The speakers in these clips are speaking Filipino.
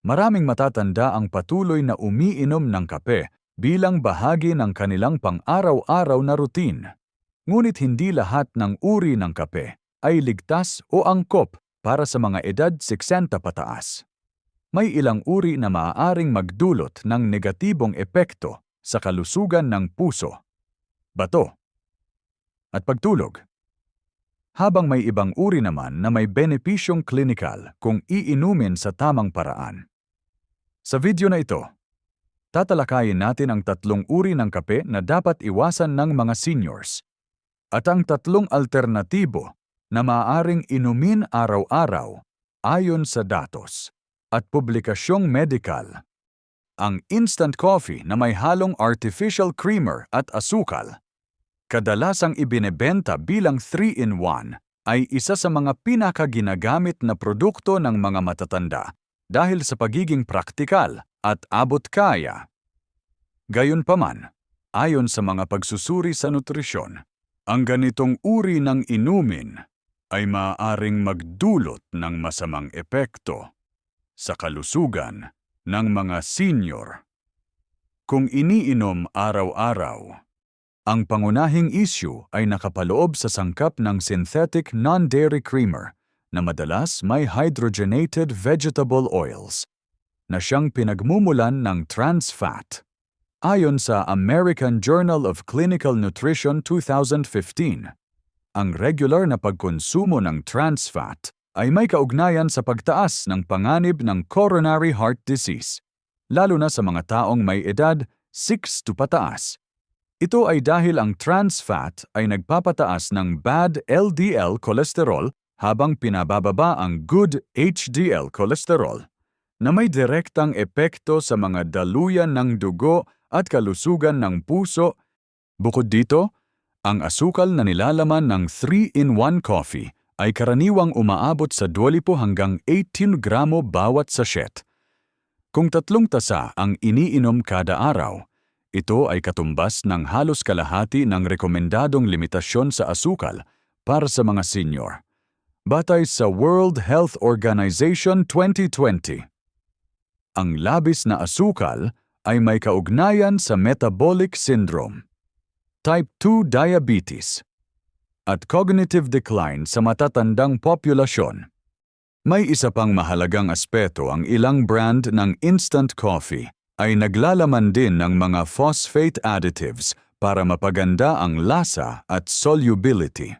Maraming matatanda ang patuloy na umiinom ng kape bilang bahagi ng kanilang pang-araw-araw na routine. Ngunit hindi lahat ng uri ng kape ay ligtas o angkop para sa mga edad 60 pataas. May ilang uri na maaaring magdulot ng negatibong epekto sa kalusugan ng puso, bato, at pagtulog. Habang may ibang uri naman na may benepisyong klinikal kung iinumin sa tamang paraan. Sa video na ito, tatalakayin natin ang tatlong uri ng kape na dapat iwasan ng mga seniors at ang tatlong alternatibo na maaaring inumin araw-araw ayon sa datos at publikasyong medikal. Ang instant coffee na may halong artificial creamer at asukal, kadalasang ibinebenta bilang 3-in-1, ay isa sa mga pinakaginagamit na produkto ng mga matatanda dahil sa pagiging praktikal at abot kaya. Gayunpaman, ayon sa mga pagsusuri sa nutrisyon, ang ganitong uri ng inumin ay maaaring magdulot ng masamang epekto sa kalusugan ng mga senior. Kung iniinom araw-araw, ang pangunahing issue ay nakapaloob sa sangkap ng synthetic non-dairy creamer na madalas may hydrogenated vegetable oils na siyang pinagmumulan ng trans fat. Ayon sa American Journal of Clinical Nutrition 2015, ang regular na pagkonsumo ng trans fat ay may kaugnayan sa pagtaas ng panganib ng coronary heart disease, lalo na sa mga taong may edad 6 to pataas. Ito ay dahil ang trans fat ay nagpapataas ng bad LDL cholesterol habang pinabababa ang good HDL cholesterol na may direktang epekto sa mga daluyan ng dugo at kalusugan ng puso. Bukod dito, ang asukal na nilalaman ng 3-in-1 coffee ay karaniwang umaabot sa 20 hanggang 18 gramo bawat sachet. Kung tatlong tasa ang iniinom kada araw, ito ay katumbas ng halos kalahati ng rekomendadong limitasyon sa asukal para sa mga senior. Batay sa World Health Organization 2020. Ang labis na asukal ay may kaugnayan sa metabolic syndrome, type 2 diabetes, at cognitive decline sa matatandang populasyon. May isa pang mahalagang aspeto ang ilang brand ng instant coffee ay naglalaman din ng mga phosphate additives para mapaganda ang lasa at solubility.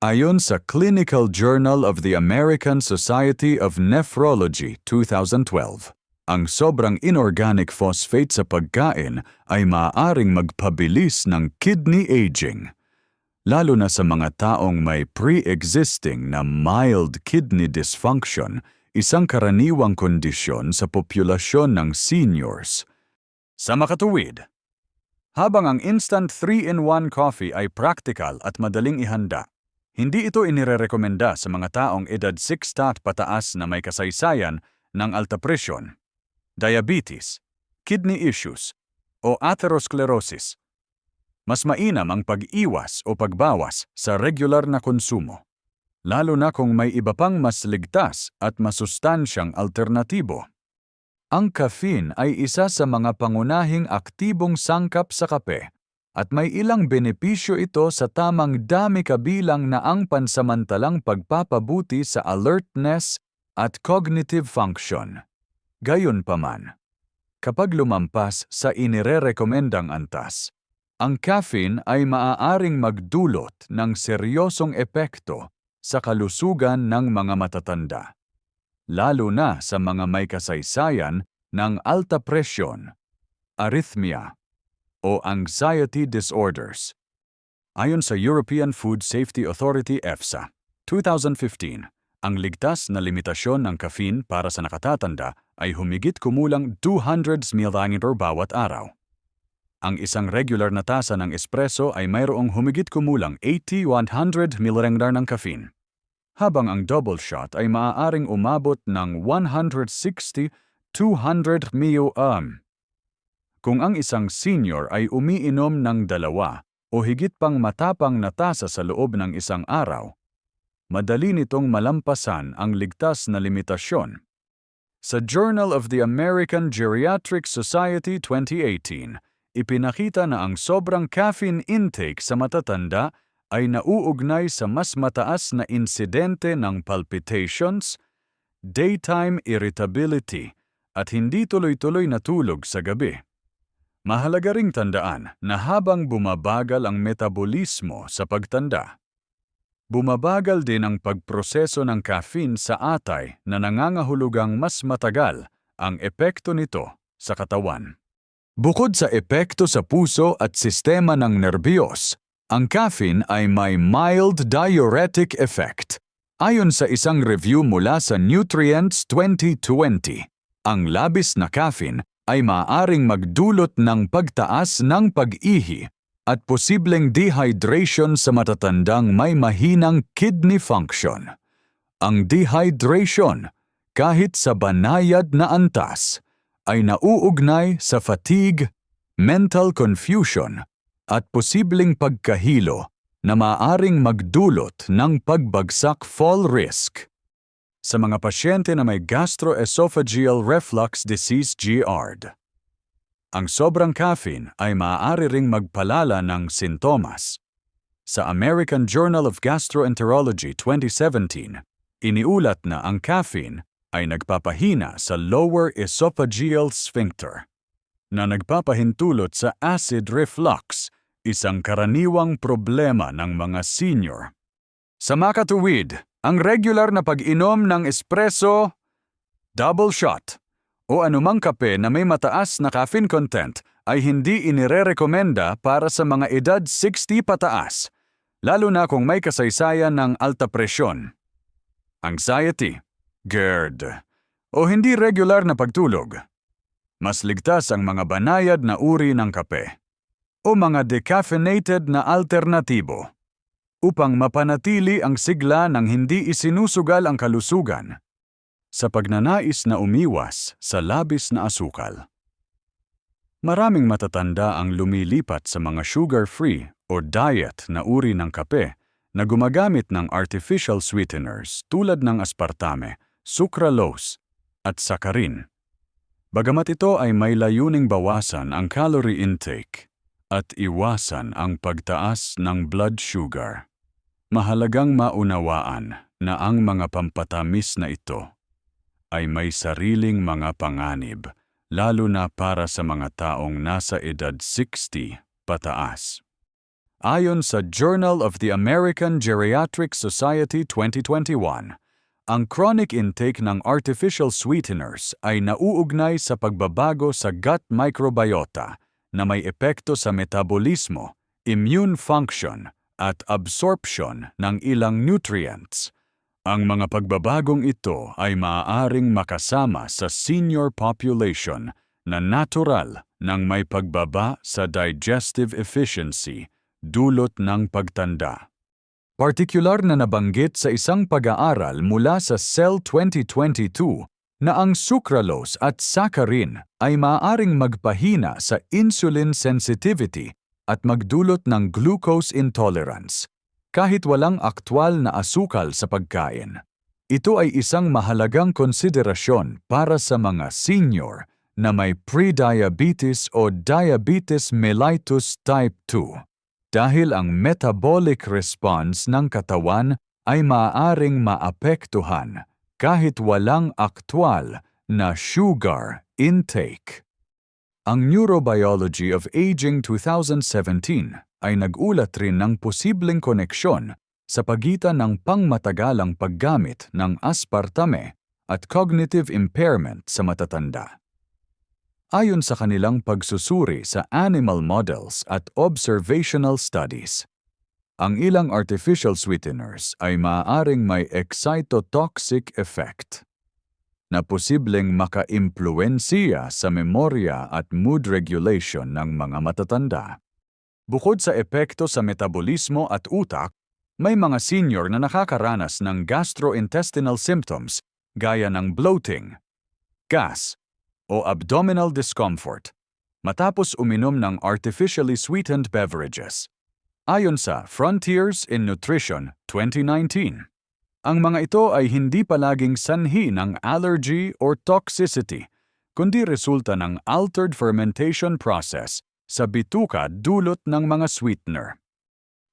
Ayon sa Clinical Journal of the American Society of Nephrology 2012, ang sobrang inorganic phosphate sa pagkain ay maaaring magpabilis ng kidney aging lalo na sa mga taong may pre-existing na mild kidney dysfunction, isang karaniwang kondisyon sa populasyon ng seniors. Sa makatuwid, habang ang instant 3-in-1 coffee ay practical at madaling ihanda, hindi ito inirerekomenda sa mga taong edad 60 at pataas na may kasaysayan ng alta presyon, diabetes, kidney issues, o atherosclerosis mas mainam ang pag-iwas o pagbawas sa regular na konsumo, lalo na kung may iba pang mas ligtas at masustansyang alternatibo. Ang caffeine ay isa sa mga pangunahing aktibong sangkap sa kape at may ilang benepisyo ito sa tamang dami kabilang na ang pansamantalang pagpapabuti sa alertness at cognitive function. Gayunpaman, kapag lumampas sa inirerekomendang antas, ang caffeine ay maaaring magdulot ng seryosong epekto sa kalusugan ng mga matatanda, lalo na sa mga may kasaysayan ng alta presyon, arrhythmia, o anxiety disorders. Ayon sa European Food Safety Authority EFSA, 2015, ang ligtas na limitasyon ng caffeine para sa nakatatanda ay humigit kumulang 200 ml bawat araw. Ang isang regular na tasa ng espresso ay mayroong humigit kumulang 80-100 ml ng caffeine, habang ang double shot ay maaaring umabot ng 160-200 ml. Kung ang isang senior ay umiinom ng dalawa o higit pang matapang na tasa sa loob ng isang araw, madali nitong malampasan ang ligtas na limitasyon. Sa Journal of the American Geriatric Society 2018, ipinakita na ang sobrang caffeine intake sa matatanda ay nauugnay sa mas mataas na insidente ng palpitations, daytime irritability, at hindi tuloy-tuloy na tulog sa gabi. Mahalaga ring tandaan na habang bumabagal ang metabolismo sa pagtanda, bumabagal din ang pagproseso ng caffeine sa atay na nangangahulugang mas matagal ang epekto nito sa katawan. Bukod sa epekto sa puso at sistema ng nerbiyos, ang caffeine ay may mild diuretic effect. Ayon sa isang review mula sa Nutrients 2020, ang labis na caffeine ay maaaring magdulot ng pagtaas ng pag-ihi at posibleng dehydration sa matatandang may mahinang kidney function. Ang dehydration, kahit sa banayad na antas, ay nauugnay sa fatigue, mental confusion, at posibleng pagkahilo na maaring magdulot ng pagbagsak fall risk. Sa mga pasyente na may gastroesophageal reflux disease GERD, ang sobrang caffeine ay maaari ring magpalala ng sintomas. Sa American Journal of Gastroenterology 2017, iniulat na ang caffeine ay nagpapahina sa lower esophageal sphincter na nagpapahintulot sa acid reflux isang karaniwang problema ng mga senior. Sa makatuwid, ang regular na pag-inom ng espresso, double shot, o anumang kape na may mataas na caffeine content ay hindi inirerekomenda para sa mga edad 60 pataas, lalo na kung may kasaysayan ng alta presyon, anxiety, GERD, o hindi regular na pagtulog. Mas ligtas ang mga banayad na uri ng kape o mga decaffeinated na alternatibo upang mapanatili ang sigla ng hindi isinusugal ang kalusugan sa pagnanais na umiwas sa labis na asukal. Maraming matatanda ang lumilipat sa mga sugar-free o diet na uri ng kape na gumagamit ng artificial sweeteners tulad ng aspartame, sucralose, at saccharin. Bagamat ito ay may layuning bawasan ang calorie intake, at iwasan ang pagtaas ng blood sugar. Mahalagang maunawaan na ang mga pampatamis na ito ay may sariling mga panganib, lalo na para sa mga taong nasa edad 60 pataas. Ayon sa Journal of the American Geriatric Society 2021, ang chronic intake ng artificial sweeteners ay nauugnay sa pagbabago sa gut microbiota na may epekto sa metabolismo, immune function, at absorption ng ilang nutrients. Ang mga pagbabagong ito ay maaaring makasama sa senior population na natural ng may pagbaba sa digestive efficiency dulot ng pagtanda. Partikular na nabanggit sa isang pag-aaral mula sa Cell 2022 na ang sucralose at saccharin ay maaaring magpahina sa insulin sensitivity at magdulot ng glucose intolerance kahit walang aktwal na asukal sa pagkain. Ito ay isang mahalagang konsiderasyon para sa mga senior na may prediabetes o diabetes mellitus type 2 dahil ang metabolic response ng katawan ay maaaring maapektuhan kahit walang aktwal na sugar intake. Ang Neurobiology of Aging 2017 ay nagulat rin ng posibleng koneksyon sa pagitan ng pangmatagalang paggamit ng aspartame at cognitive impairment sa matatanda. Ayon sa kanilang pagsusuri sa animal models at observational studies, ang ilang artificial sweeteners ay maaaring may excitotoxic effect na posibleng maka-impluensiya sa memorya at mood regulation ng mga matatanda. Bukod sa epekto sa metabolismo at utak, may mga senior na nakakaranas ng gastrointestinal symptoms gaya ng bloating, gas, o abdominal discomfort matapos uminom ng artificially sweetened beverages. Ayon sa Frontiers in Nutrition 2019, Ang mga ito ay hindi palaging sanhi ng allergy or toxicity, kundi resulta ng altered fermentation process sa bituka dulot ng mga sweetener.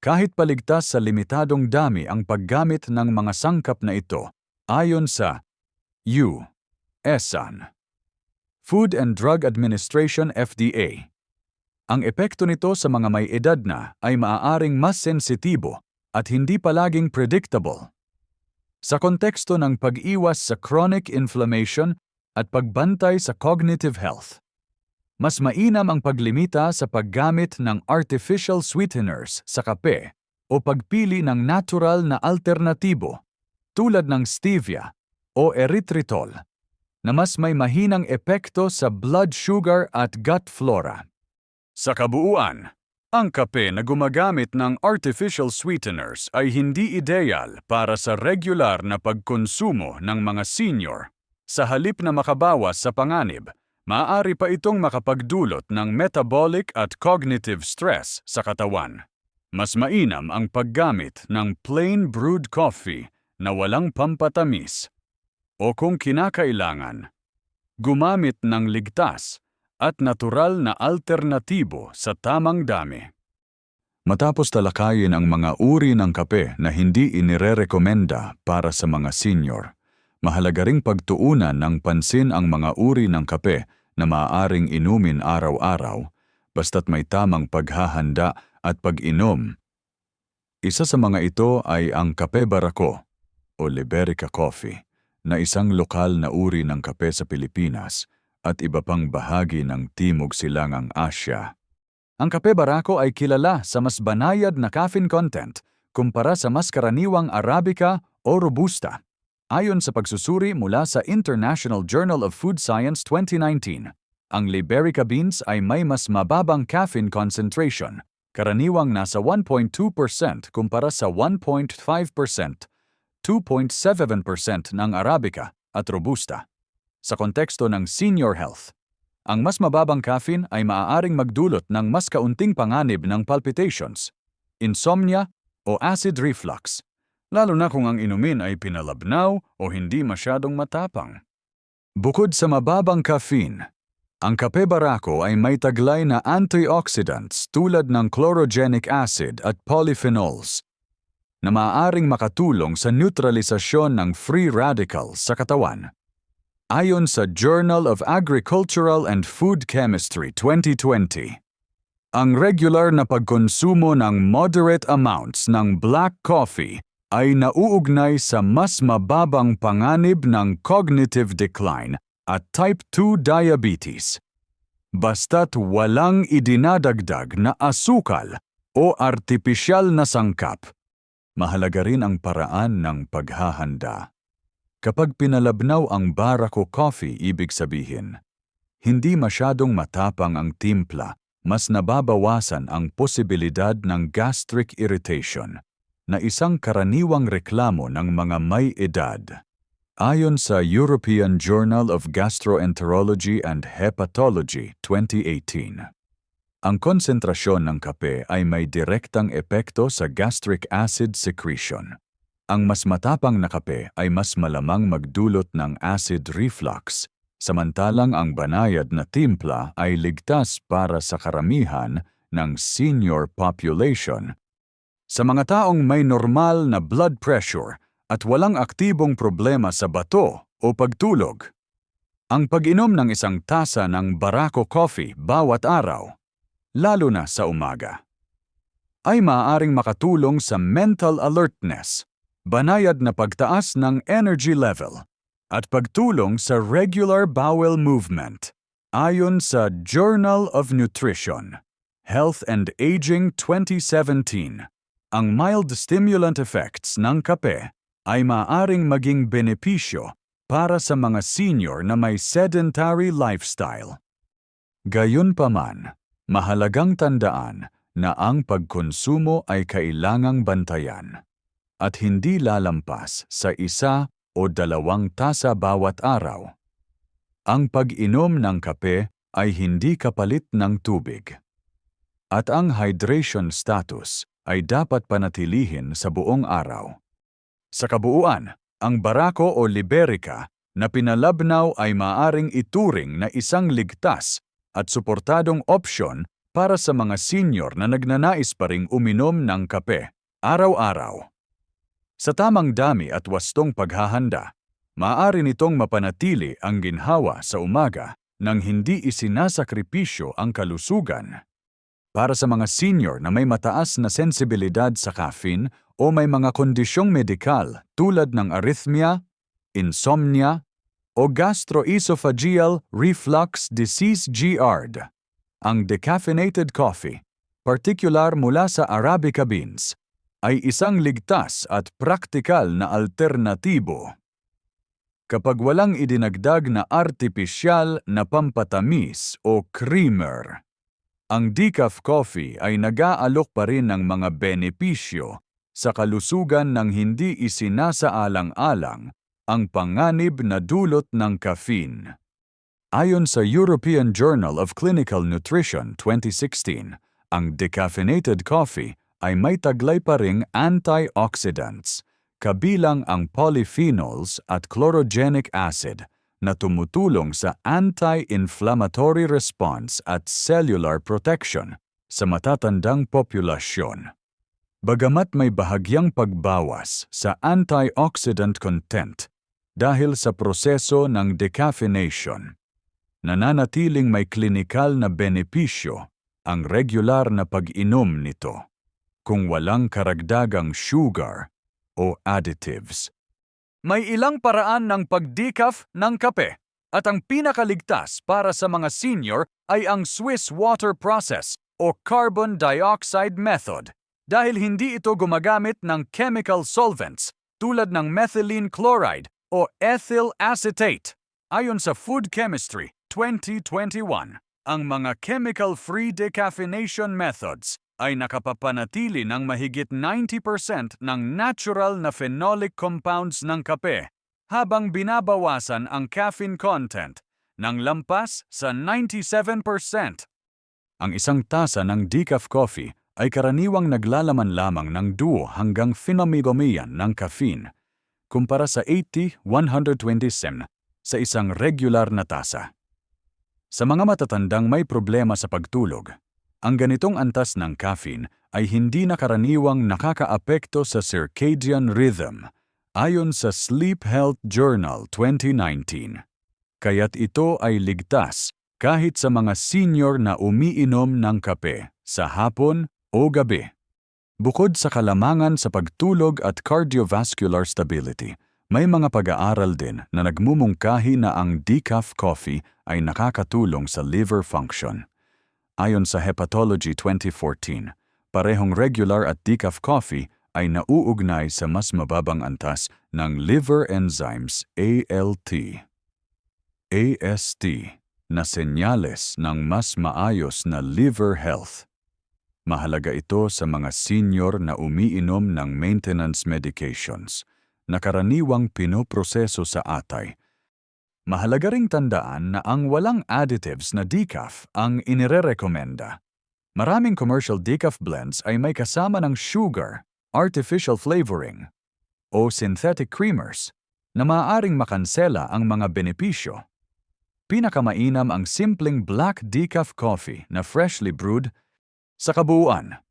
Kahit paligtas sa limitadong dami ang paggamit ng mga sangkap na ito, ayon sa U. ESAN, Food and Drug Administration FDA, ang epekto nito sa mga may edad na ay maaaring mas sensitibo at hindi palaging predictable. Sa konteksto ng pag-iwas sa chronic inflammation at pagbantay sa cognitive health, mas mainam ang paglimita sa paggamit ng artificial sweeteners sa kape o pagpili ng natural na alternatibo tulad ng stevia o erythritol na mas may mahinang epekto sa blood sugar at gut flora. Sa kabuuan, ang kape na gumagamit ng artificial sweeteners ay hindi ideal para sa regular na pagkonsumo ng mga senior. Sa halip na makabawas sa panganib, maaari pa itong makapagdulot ng metabolic at cognitive stress sa katawan. Mas mainam ang paggamit ng plain brewed coffee na walang pampatamis. O kung kinakailangan, gumamit ng ligtas at natural na alternatibo sa tamang dami. Matapos talakayin ang mga uri ng kape na hindi inirerekomenda para sa mga senior, mahalaga ring pagtuunan ng pansin ang mga uri ng kape na maaaring inumin araw-araw basta't may tamang paghahanda at pag-inom. Isa sa mga ito ay ang kape barako o Liberica Coffee na isang lokal na uri ng kape sa Pilipinas at iba pang bahagi ng Timog Silangang Asya. Ang kape barako ay kilala sa mas banayad na caffeine content kumpara sa mas karaniwang Arabica o Robusta. Ayon sa pagsusuri mula sa International Journal of Food Science 2019, ang Liberica beans ay may mas mababang caffeine concentration, karaniwang nasa 1.2% kumpara sa 1.5%, 2.7% ng Arabica at Robusta. Sa konteksto ng senior health, ang mas mababang caffeine ay maaaring magdulot ng mas kaunting panganib ng palpitations, insomnia o acid reflux, lalo na kung ang inumin ay pinalabnaw o hindi masyadong matapang. Bukod sa mababang caffeine, ang kape barako ay may taglay na antioxidants tulad ng chlorogenic acid at polyphenols na maaaring makatulong sa neutralisasyon ng free radicals sa katawan. Ayon sa Journal of Agricultural and Food Chemistry 2020, ang regular na pagkonsumo ng moderate amounts ng black coffee ay nauugnay sa mas mababang panganib ng cognitive decline at type 2 diabetes. Basta't walang idinadagdag na asukal o artipisyal na sangkap, mahalaga rin ang paraan ng paghahanda. Kapag pinalabnaw ang Barako coffee, ibig sabihin, hindi masyadong matapang ang timpla, mas nababawasan ang posibilidad ng gastric irritation, na isang karaniwang reklamo ng mga may edad. Ayon sa European Journal of Gastroenterology and Hepatology 2018, ang konsentrasyon ng kape ay may direktang epekto sa gastric acid secretion ang mas matapang na kape ay mas malamang magdulot ng acid reflux, samantalang ang banayad na timpla ay ligtas para sa karamihan ng senior population. Sa mga taong may normal na blood pressure at walang aktibong problema sa bato o pagtulog, ang pag-inom ng isang tasa ng Barako coffee bawat araw, lalo na sa umaga, ay maaaring makatulong sa mental alertness banayad na pagtaas ng energy level, at pagtulong sa regular bowel movement. Ayon sa Journal of Nutrition, Health and Aging 2017, ang mild stimulant effects ng kape ay maaring maging benepisyo para sa mga senior na may sedentary lifestyle. Gayunpaman, mahalagang tandaan na ang pagkonsumo ay kailangang bantayan at hindi lalampas sa isa o dalawang tasa bawat araw. Ang pag-inom ng kape ay hindi kapalit ng tubig. At ang hydration status ay dapat panatilihin sa buong araw. Sa kabuuan, ang Barako o Liberica na pinalabnaw ay maaring ituring na isang ligtas at suportadong opsyon para sa mga senior na nagnanais pa ring uminom ng kape araw-araw. Sa tamang dami at wastong paghahanda, maaari nitong mapanatili ang ginhawa sa umaga nang hindi isinasakripisyo ang kalusugan. Para sa mga senior na may mataas na sensibilidad sa caffeine o may mga kondisyong medikal tulad ng arrhythmia, insomnia, o gastroesophageal reflux disease GERD, ang decaffeinated coffee, partikular mula sa Arabica beans, ay isang ligtas at praktikal na alternatibo. Kapag walang idinagdag na artipisyal na pampatamis o creamer, ang decaf coffee ay nag-aalok pa rin ng mga benepisyo sa kalusugan ng hindi isinasaalang-alang ang panganib na dulot ng caffeine. Ayon sa European Journal of Clinical Nutrition 2016, ang decaffeinated coffee ay may taglay pa ring antioxidants, kabilang ang polyphenols at chlorogenic acid na tumutulong sa anti-inflammatory response at cellular protection sa matatandang populasyon. Bagamat may bahagyang pagbawas sa antioxidant content dahil sa proseso ng decaffeination, nananatiling may klinikal na benepisyo ang regular na pag-inom nito kung walang karagdagang sugar o additives. May ilang paraan ng pag-decaf ng kape at ang pinakaligtas para sa mga senior ay ang Swiss water process o carbon dioxide method dahil hindi ito gumagamit ng chemical solvents tulad ng methylene chloride o ethyl acetate. Ayon sa Food Chemistry 2021, ang mga chemical-free decaffeination methods ay nakapapanatili ng mahigit 90% ng natural na phenolic compounds ng kape habang binabawasan ang caffeine content ng lampas sa 97%. Ang isang tasa ng decaf coffee ay karaniwang naglalaman lamang ng 2 hanggang finamigomiyan ng caffeine kumpara sa 80-120 sem sa isang regular na tasa. Sa mga matatandang may problema sa pagtulog, ang ganitong antas ng caffeine ay hindi na karaniwang nakakaapekto sa circadian rhythm ayon sa Sleep Health Journal 2019. Kaya't ito ay ligtas kahit sa mga senior na umiinom ng kape sa hapon o gabi. Bukod sa kalamangan sa pagtulog at cardiovascular stability, may mga pag-aaral din na nagmumungkahi na ang decaf coffee ay nakakatulong sa liver function. Ayon sa Hepatology 2014, parehong regular at decaf coffee ay nauugnay sa mas mababang antas ng liver enzymes ALT, AST na senyales ng mas maayos na liver health. Mahalaga ito sa mga senior na umiinom ng maintenance medications na karaniwang pinoproseso sa atay Mahalaga ring tandaan na ang walang additives na decaf ang inirerekomenda. Maraming commercial decaf blends ay may kasama ng sugar, artificial flavoring, o synthetic creamers na maaaring makansela ang mga benepisyo. Pinakamainam ang simpleng black decaf coffee na freshly brewed sa kabuuan.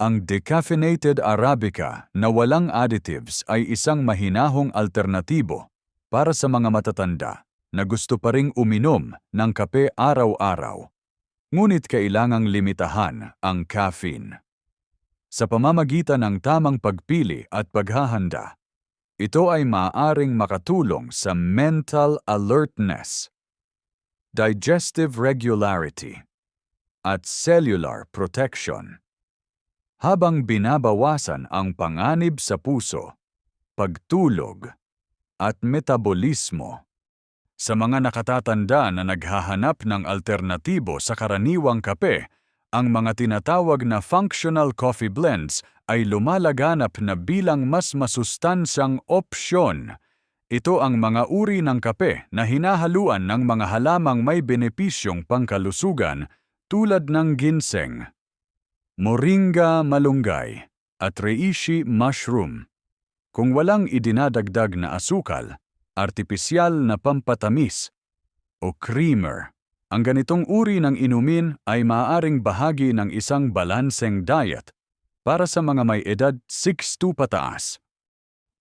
Ang decaffeinated Arabica na walang additives ay isang mahinahong alternatibo para sa mga matatanda na gusto pa ring uminom ng kape araw-araw. Ngunit kailangang limitahan ang caffeine. Sa pamamagitan ng tamang pagpili at paghahanda, ito ay maaaring makatulong sa mental alertness, digestive regularity, at cellular protection. Habang binabawasan ang panganib sa puso, pagtulog, at metabolismo. Sa mga nakatatanda na naghahanap ng alternatibo sa karaniwang kape, ang mga tinatawag na functional coffee blends ay lumalaganap na bilang mas masustansyang opsyon. Ito ang mga uri ng kape na hinahaluan ng mga halamang may benepisyong pangkalusugan tulad ng ginseng, moringa malunggay, at reishi mushroom kung walang idinadagdag na asukal, artipisyal na pampatamis, o creamer. Ang ganitong uri ng inumin ay maaaring bahagi ng isang balanseng diet para sa mga may edad 6 pataas.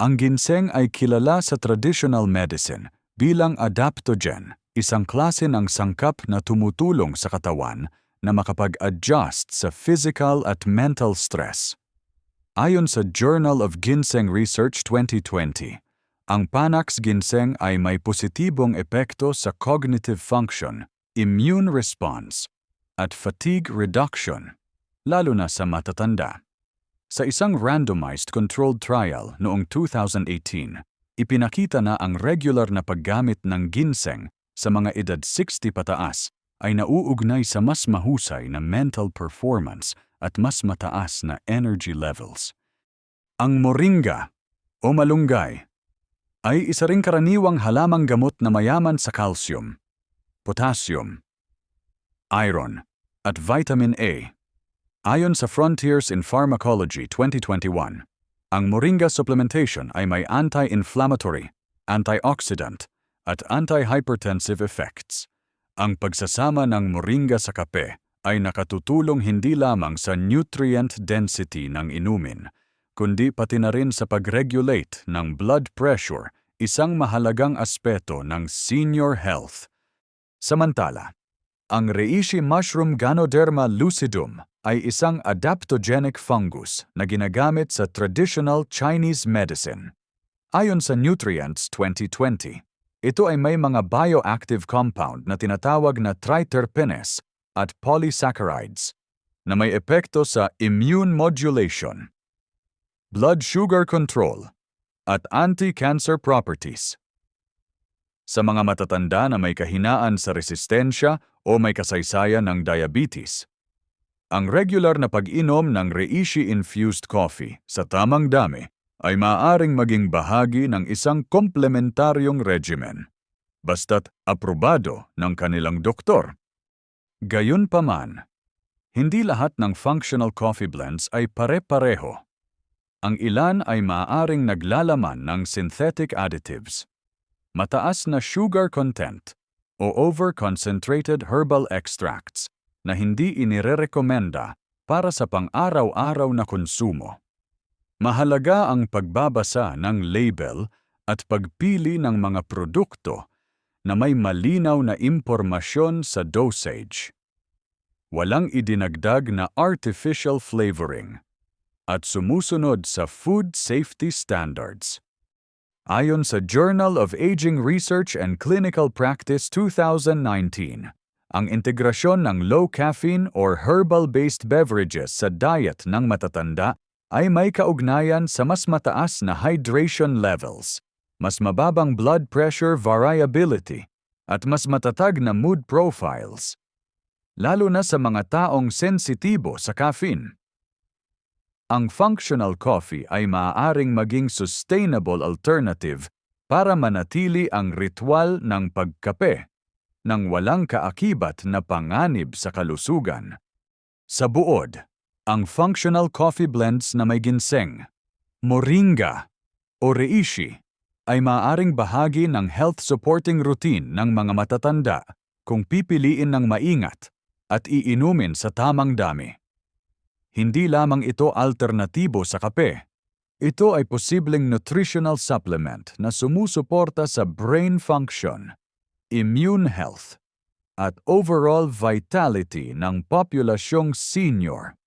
Ang ginseng ay kilala sa traditional medicine bilang adaptogen, isang klase ng sangkap na tumutulong sa katawan na makapag-adjust sa physical at mental stress. Ayon sa Journal of Ginseng Research 2020, ang Panax ginseng ay may positibong epekto sa cognitive function, immune response, at fatigue reduction, lalo na sa matatanda. Sa isang randomized controlled trial noong 2018, ipinakita na ang regular na paggamit ng ginseng sa mga edad 60 pataas ay nauugnay sa mas mahusay na mental performance at mas mataas na energy levels. Ang moringa o malunggay ay isa ring karaniwang halamang gamot na mayaman sa calcium, potassium, iron, at vitamin A. Ayon sa Frontiers in Pharmacology 2021, ang moringa supplementation ay may anti-inflammatory, antioxidant, at anti-hypertensive effects. Ang pagsasama ng moringa sa kape ay nakatutulong hindi lamang sa nutrient density ng inumin, kundi pati na rin sa pag-regulate ng blood pressure, isang mahalagang aspeto ng senior health. Samantala, ang reishi mushroom Ganoderma lucidum ay isang adaptogenic fungus na ginagamit sa traditional Chinese medicine. Ayon sa Nutrients 2020, ito ay may mga bioactive compound na tinatawag na triterpenes at polysaccharides na may epekto sa immune modulation blood sugar control, at anti-cancer properties. Sa mga matatanda na may kahinaan sa resistensya o may kasaysayan ng diabetes, ang regular na pag-inom ng reishi-infused coffee sa tamang dami ay maaaring maging bahagi ng isang komplementaryong regimen, basta't aprobado ng kanilang doktor. Gayunpaman, hindi lahat ng functional coffee blends ay pare-pareho. Ang ilan ay maaaring naglalaman ng synthetic additives, mataas na sugar content, o over-concentrated herbal extracts na hindi inirerekomenda para sa pang-araw-araw na konsumo. Mahalaga ang pagbabasa ng label at pagpili ng mga produkto na may malinaw na impormasyon sa dosage. Walang idinagdag na artificial flavoring at sumusunod sa food safety standards. Ayon sa Journal of Aging Research and Clinical Practice 2019, ang integrasyon ng low-caffeine or herbal-based beverages sa diet ng matatanda ay may kaugnayan sa mas mataas na hydration levels, mas mababang blood pressure variability, at mas matatag na mood profiles, lalo na sa mga taong sensitibo sa caffeine. Ang functional coffee ay maaaring maging sustainable alternative para manatili ang ritual ng pagkape nang walang kaakibat na panganib sa kalusugan. Sa buod, ang functional coffee blends na may ginseng, moringa o reishi ay maaaring bahagi ng health supporting routine ng mga matatanda kung pipiliin ng maingat at iinumin sa tamang dami. Hindi lamang ito alternatibo sa kape. Ito ay posibleng nutritional supplement na sumusuporta sa brain function, immune health, at overall vitality ng populasyong senior.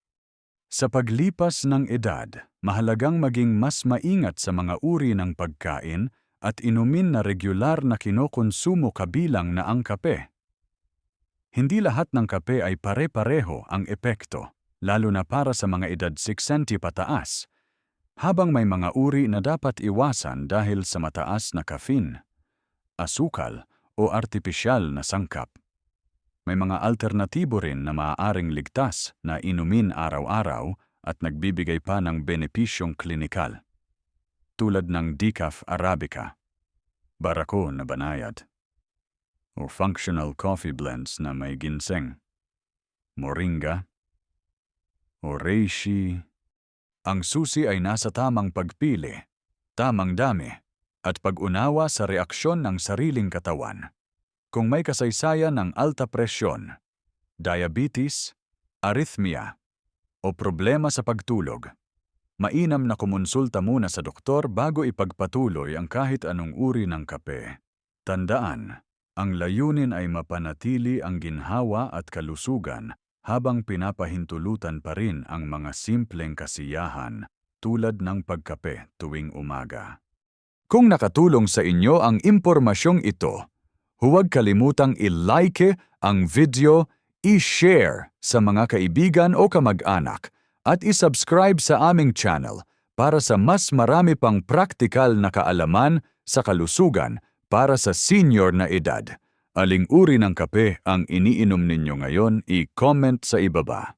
Sa paglipas ng edad, mahalagang maging mas maingat sa mga uri ng pagkain at inumin na regular na kinokonsumo kabilang na ang kape. Hindi lahat ng kape ay pare-pareho ang epekto lalo na para sa mga edad 60 pataas, habang may mga uri na dapat iwasan dahil sa mataas na caffeine, asukal o artipisyal na sangkap. May mga alternatibo rin na maaaring ligtas na inumin araw-araw at nagbibigay pa ng benepisyong klinikal, tulad ng decaf arabica, barako na banayad, o functional coffee blends na may ginseng, moringa, o reishi. Ang susi ay nasa tamang pagpili tamang dami, at pag-unawa sa reaksyon ng sariling katawan. Kung may kasaysayan ng alta presyon, diabetes, arrhythmia, o problema sa pagtulog, mainam na kumonsulta muna sa doktor bago ipagpatuloy ang kahit anong uri ng kape. Tandaan, ang layunin ay mapanatili ang ginhawa at kalusugan habang pinapahintulutan pa rin ang mga simpleng kasiyahan tulad ng pagkape tuwing umaga. Kung nakatulong sa inyo ang impormasyong ito, huwag kalimutang i-like ang video, i-share sa mga kaibigan o kamag-anak at i-subscribe sa aming channel para sa mas marami pang praktikal na kaalaman sa kalusugan para sa senior na edad. Aling uri ng kape ang iniinom ninyo ngayon, i-comment sa ibaba.